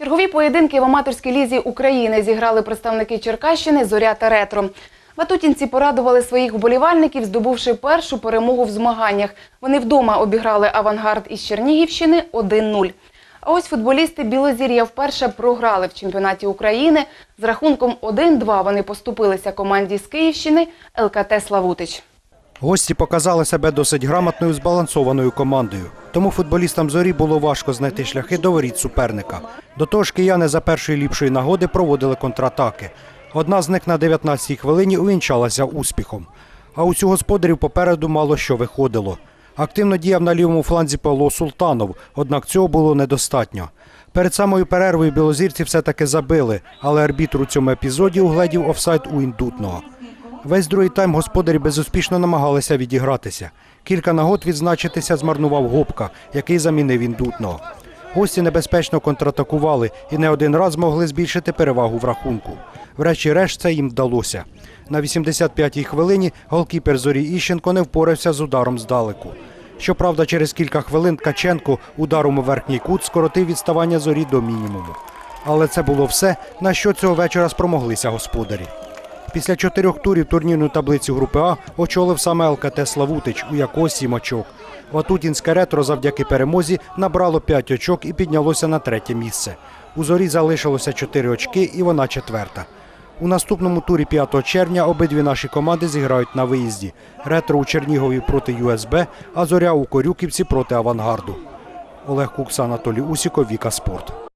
Чергові поєдинки в аматорській лізі України зіграли представники Черкащини Зоря та Ретро. Ватутінці порадували своїх вболівальників, здобувши першу перемогу в змаганнях. Вони вдома обіграли авангард із Чернігівщини 1-0. А ось футболісти Білозір'я вперше програли в чемпіонаті України. З рахунком 1-2 вони поступилися команді з Київщини ЛКТ Славутич. Гості показали себе досить грамотною збалансованою командою. Тому футболістам зорі було важко знайти шляхи до воріт суперника. До того ж, кияни за першої ліпшої нагоди проводили контратаки. Одна з них на 19-й хвилині увінчалася успіхом. А усю господарів попереду мало що виходило. Активно діяв на лівому фланзі Павло Султанов, однак цього було недостатньо. Перед самою перервою білозірці все-таки забили, але арбітр у цьому епізоді угледів офсайд у індутного. Весь другий тайм господарі безуспішно намагалися відігратися. Кілька нагод відзначитися змарнував Гопка, який замінив індутного. Гості небезпечно контратакували і не один раз змогли збільшити перевагу в рахунку. Врешті-решт це їм вдалося. На 85-й хвилині голкіпер Зорі Іщенко не впорався з ударом здалеку. Щоправда, через кілька хвилин Ткаченко ударом у верхній кут скоротив відставання зорі до мінімуму. Але це було все, на що цього вечора спромоглися господарі. Після чотирьох турів турнірну таблицю групи А очолив саме ЛКТ Славутич, у якого сім очок. Ватутінське ретро завдяки перемозі набрало 5 очок і піднялося на третє місце. У зорі залишилося 4 очки і вона четверта. У наступному турі 5 червня обидві наші команди зіграють на виїзді. Ретро у Чернігові проти ЮСБ, а зоря у Корюківці проти Авангарду. Олег Кукса, Анатолій Усіков, Віка Спорт.